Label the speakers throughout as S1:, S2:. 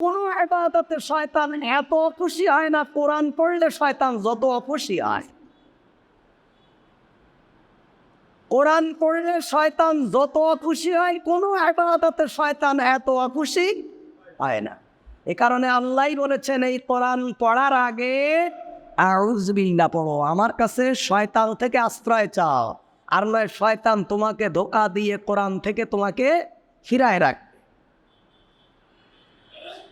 S1: কোনো এবাদতে শয়তান এত হয় না? কোরআন পড়লে শয়তান যত হয়। কোরআন পড়লে শয়তান যত হয়, কোনো শয়তান এত হয় না। এ কারণে আল্লাহ বলেছেন, এই কোরআন পড়ার আগে আউজবিল্লা পড়ো। আমার কাছে শয়তান থেকে আশ্রয় চাও। আর নয়, শয়তান তোমাকে ধোকা দিয়ে কোরআন থেকে তোমাকে ফিরায় রাখ।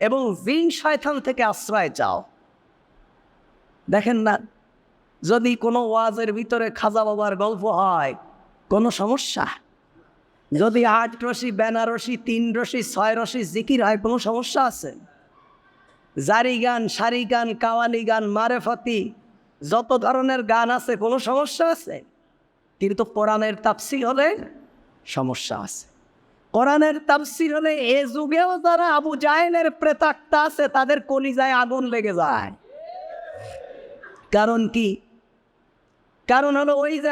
S1: এবং জিন শয়তান থেকে আশ্রয় চাও। দেখেন না, যদি কোনো ওয়াজের ভিতরে খাজা বাবার গল্প হয়, কোনো সমস্যা? যদি আট রশি বেনারসি তিন রশি, ছয় রশি জিকির হয়, কোনো সমস্যা আছে? জারি গান, সারি গান, কাওয়ালি গান, মারেফতি, যত ধরনের গান আছে, কোনো সমস্যা আছে? কিন্তু কোরআনের তাপসি হলে সমস্যা আছে। কোরআনের তাফসির হলে এ যুগেও যারা আবু জাহেলের প্রেতাক্তা আছে, তাদের কলিজায় আগুন লেগে যায়। কারণ কি? কারণ হলো ওই যে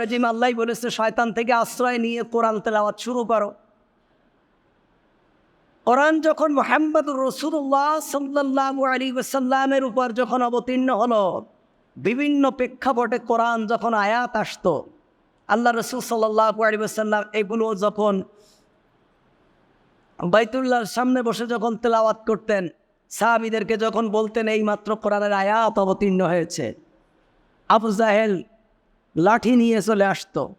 S1: রাজিম, আল্লাহ বলেছে, শয়তান থেকে আশ্রয় নিয়ে কোরআন তেলাওয়াত শুরু করো। কোরআন যখন মোহাম্মদ রসুল্লাহ সাল্লাল্লাহু আলী ওয়াসাল্লামের উপর যখন অবতীর্ণ হলো, বিভিন্ন প্রেক্ষাপটে কোরআন যখন আয়াত আসতো আল্লাহ রসুল সাল্লাহ এগুলো যখন বাইতুল্লাহর সামনে বসে যখন তেলাওয়াত করতেন, সাহাবিদেরকে যখন বলতেন এই মাত্র কোরআনের আয়াত অবতীর্ণ হয়েছে। আবু জাহেল লাঠি নিয়ে চলে আসতো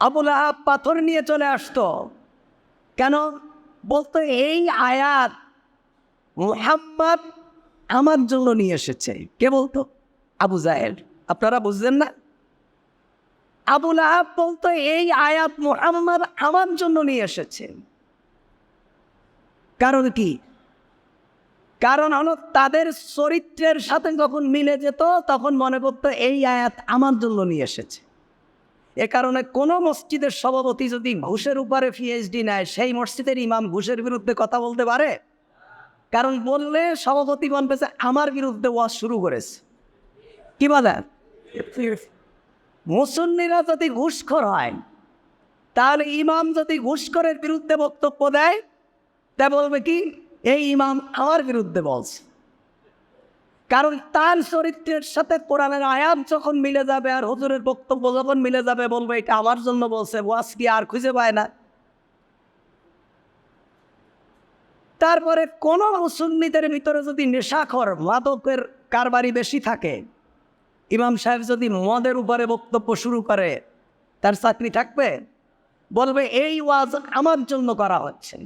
S1: আবুল আহাব পাথর নিয়ে চলে আসতো। কেন? বলতো, এই আয়াত মুহাম্মদ আমার জন্য নিয়ে এসেছে। কে বলতো? আবু জাহেল। আপনারা বুঝলেন না? আবুল আহাব বলতো, এই আয়াত মুহাম্মদ আমার জন্য নিয়ে এসেছে। কারণ কি? কারণ হলো তাদের চরিত্রের সাথে যখন মিলে যেত, তখন মনে করতো, এই আয়াত আমার জন্য নিয়ে এসেছে। এ কারণে কোনো মসজিদের সভাপতি যদি ঘুষের উপরে পিএইচডি নেয়, সেই মসজিদের ইমাম ঘুষের বিরুদ্ধে কথা বলতে পারে? কারণ বললে সভাপতি যে, আমার বিরুদ্ধে ওয়াজ শুরু করেছে। কি বলে? মুসল্লিরা যদি ঘুষখোর হয়, তাহলে ইমাম যদি ঘুষখোরের বিরুদ্ধে বক্তব্য দেয়, তা বলবে কি, এই ইমাম আমার বিরুদ্ধে বলছে। কারণ তার চরিত্রের সাথে কোরআনের আয়াত যখন মিলে যাবে আর হুজুরের বক্তব্য যখন মিলে যাবে, বলবে এটা আমার জন্য বলছে ওয়াজ কি আর খুঁজে পায় না। তারপরে কোনো মুসল্লিদের ভিতরে যদি নেশাখর, মাদকের কারবারি বেশি থাকে ইমাম সাহেব যদি মদের উপরে বক্তব্য শুরু করে, তার চাকরি থাকবে? বলবে, এই ওয়াজ আমার জন্য করা হচ্ছে।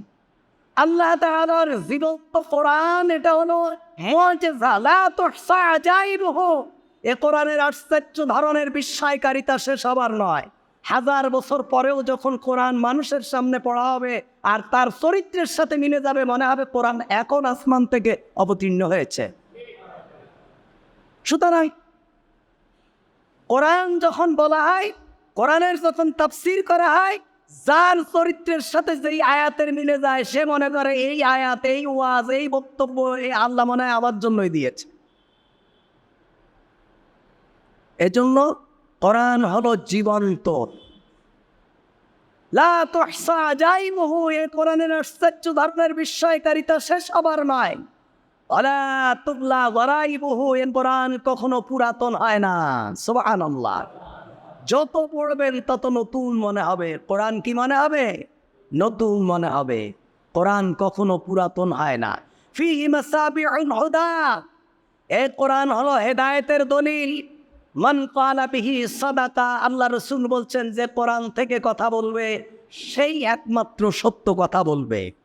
S1: আল্লাহ তাআলার জীবন্ত কোরআন এটা হলো এ কোরআনের আশ্চর্য ধরনের বিস্ময়কারিতা শেষ হবার নয়। হাজার বছর পরেও যখন কোরআন মানুষের সামনে পড়া হবে, আর তার চরিত্রের সাথে মিলে যাবে, মনে হবে কোরআন এখন আসমান থেকে অবতীর্ণ হয়েছে। সুতরাং কোরআন যখন বলা হয়, কোরআনের যখন তাফসির করা হয়, যার চরিত্রের সাথে যেই আয়াতের মিলে যায়, সে মনে করে এই আয়াত, এই ওয়াজ, এই বক্তব্য এই আল্লাহ মনে হয় আমার জন্যই দিয়েছে। এজন্য কোরআন হলো জীবন্ত। কোরআনের আশ্চর্য ধরনের বিস্ময়কারিতা শেষ হবার নয়। অলা তুবলা গরাইবুহু এ কোরআন কখনো পুরাতন হয় না। সুবহানাল্লাহ। যত পড়বেন তত নতুন মনে হবে। কোরআন কি মনে হবে? নতুন মনে হবে। কোরআন কখনো পুরাতন হয় না। ফি হুদা। এ কোরআন হলো হেদায়েতের দলিল। মান কালা বিহি সাদাকা, আল্লাহ রসুল বলছেন, যে কোরআন থেকে কথা বলবে, সেই একমাত্র সত্য কথা বলবে।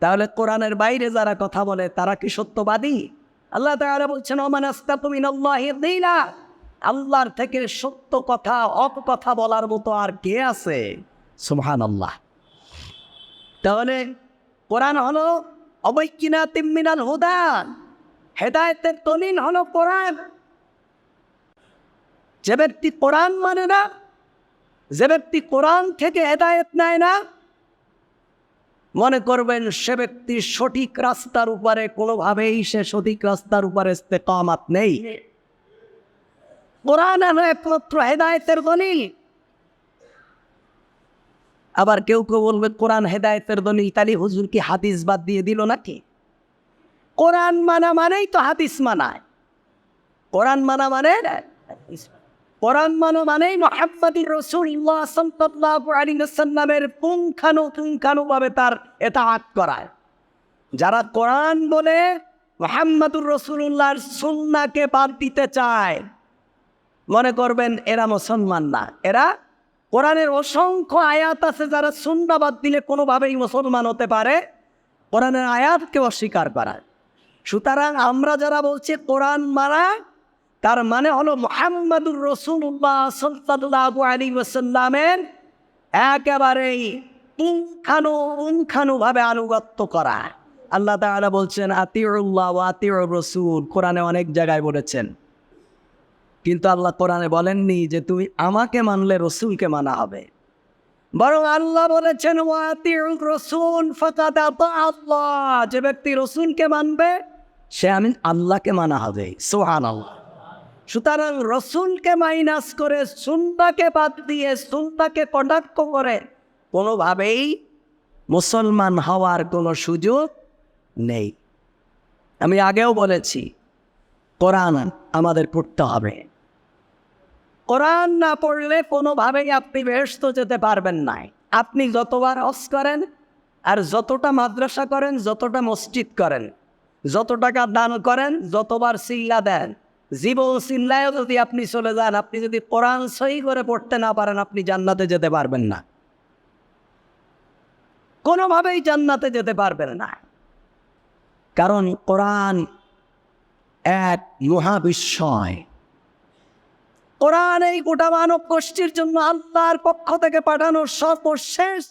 S1: তাহলে কোরআনের বাইরে যারা কথা বলে, তারা কি সত্যবাদী? আল্লাহ বলছেন আল্লাহর থেকে সত্য কথা অপ কথা বলার মতো আর কে আছে? সুবহানাল্লাহ। তাহলে কোরআন হলো অবৈকিনা তিম্মিনাল হুদান হেদায়তের দলিল হলো কোরআন। যে ব্যক্তি কোরআন মানে না, যে ব্যক্তি কোরআন থেকে হেদায়েত নেয় না মনে করবেন সে ব্যক্তি সঠিক রাস্তার উপরে কোনোভাবেই সে সঠিক রাস্তার উপরে কামাত নেই। কোরআন একমাত্র হেদায়েতের দলিল। আবার কেউ কেউ বলবে কোরআন হেদায়তের দলিল তালি হুজুর কি হাদিস বাদ দিয়ে দিল নাকি? কোরআন মানা মানেই তো হাদিস মানায়। কোরআন মানা মানে কোরআন মানো মানেই মোহাম্মদুর রসুল্লাহ ওয়াসাল্লামের পুঙ্খানু পুঙ্খানুভাবে তার এতাআত করায়। যারা কোরআন বলে মোহাম্মদুর রসুল্লাহর সুন্নাহকে বাদ দিতে চায়, মনে করবেন এরা মুসলমান না। এরা কোরআনের অসংখ্য আয়াত আছে যারা সুন্না বাদ দিলে কোনোভাবেই মুসলমান হতে পারে, কোরআনের আয়াতকে অস্বীকার করায়। সুতরাং আমরা যারা বলছি কোরআন মানা তার মানে হলো মোহাম্মদুর রসুল্লাহ সাল্লাল্লাহু আলাইহি ওয়াসাল্লামের একেবারেই পুঙ্খানু পুঙ্খানুভাবে আনুগত্য করা। আল্লাহ তাআলা বলছেন, আতিউল্লাহ আতিউর রসুল। কোরআনে অনেক জায়গায় বলেছেন। কিন্তু আল্লাহ কোরআনে বলেননি যে তুমি আমাকে মানলে রসুলকে মানা হবে। বরং আল্লাহ বলেছেন রসুল আল্লাহ। যে ব্যক্তি রসুলকে মানবে, সে আমি আল্লাহকে মানা হবে। সোহান আল্লাহ সুতরাং রসুলকে মাইনাস করে সুন্দাকে বাদ দিয়ে সুন্দাকে কটাক্ষ করে, কোনোভাবেই মুসলমান হওয়ার কোনো সুযোগ নেই। আমি আগেও বলেছি, কোরআন আমাদের পড়তে হবে। কোরআন না পড়লে কোনোভাবেই আপনি ব্যস্ত যেতে পারবেন না। আপনি যতবার হস করেন আর যতটা মাদ্রাসা করেন, যতটা মসজিদ করেন, যত টাকা দান করেন, যতবার সিল্লা দেন জীবন সিল্লায়ও যদি আপনি চলে যান, আপনি যদি কোরআন সহি করে পড়তে না পারেন, আপনি জান্নাতে যেতে পারবেন না। কোনোভাবেই জান্নাতে যেতে পারবেন না। কারণ কোরআন এক মহাবিস্ময়। কোরআন এই গোটা মানব গোষ্ঠীর জন্য আল্লাহর পক্ষ থেকে পাঠানো সর্বশেষ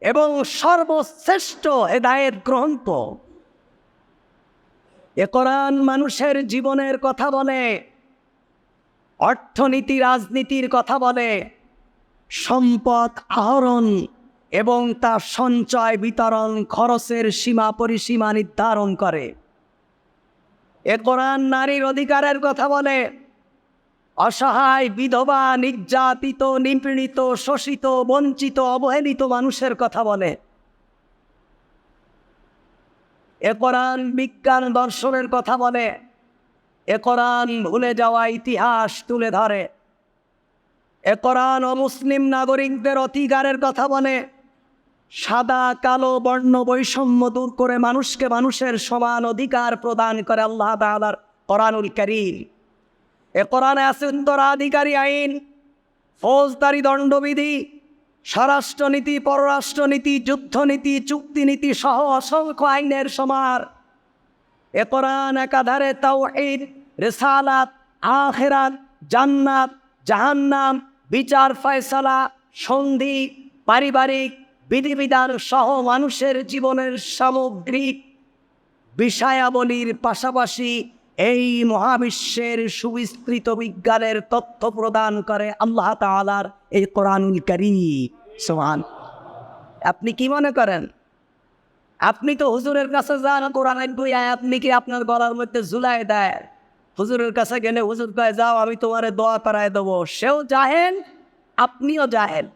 S1: এবং সর্বশ্রেষ্ঠ হেদায়েত গ্রন্থ। কোরআন মানুষের জীবনের কথা বলে, অর্থনীতি, রাজনীতির কথা বলে, সম্পদ আহরণ এবং তার সঞ্চয়, বিতরণ, খরচের সীমা পরিসীমা নির্ধারণ করে। এ কোরআন নারীর অধিকারের কথা বলে, অসহায়, বিধবা, নির্যাতিত, নিপীড়িত, শোষিত, বঞ্চিত, অবহেলিত মানুষের কথা বলে। এ কোরআন বিজ্ঞান দর্শনের কথা বলে। এ কোরআন ভুলে যাওয়া ইতিহাস তুলে ধরে। এ কোরআন অমুসলিম নাগরিকদের অধিকারের কথা বলে। সাদা, কালো, বর্ণ, বৈষম্য দূর করে মানুষকে মানুষের সমান অধিকার প্রদান করে আল্লাহ তাআলার কোরআনুল করিম। এ কোরআনে আছে উত্তরাধিকারী আইন, ফৌজদারি দণ্ডবিধি স্বরাষ্ট্রনীতি, পররাষ্ট্রনীতি, যুদ্ধনীতি, চুক্তিনীতি সহ অসংখ্য আইনের সমার। এ কোরআন একাধারে তাওহীদ, রেসালাত, আখেরাত, জান্নাত, জাহান্নাম, বিচার ফয়সালা, সন্ধি, পারিবারিক বিধিবিধান সহ মানুষের জীবনের সামগ্রিক বিষয়াবলীর পাশাপাশি এই মহাবিশ্বের সুবিস্তৃত বিজ্ঞানের তথ্য প্রদান করে আল্লাহ তাআলার এই কোরআনুল করিম। সোহান আপনি কি মনে করেন? আপনি তো হুজুরের কাছে যান কোরআনের বই আপনি কি আপনার গলার মধ্যে ঝুলাই দেয় হুজুরের কাছে গেলে হুজুর কয়, যাও, আমি তোমারে দোয়া করায় দেবো। সেও জাহেন আপনিও জাহেন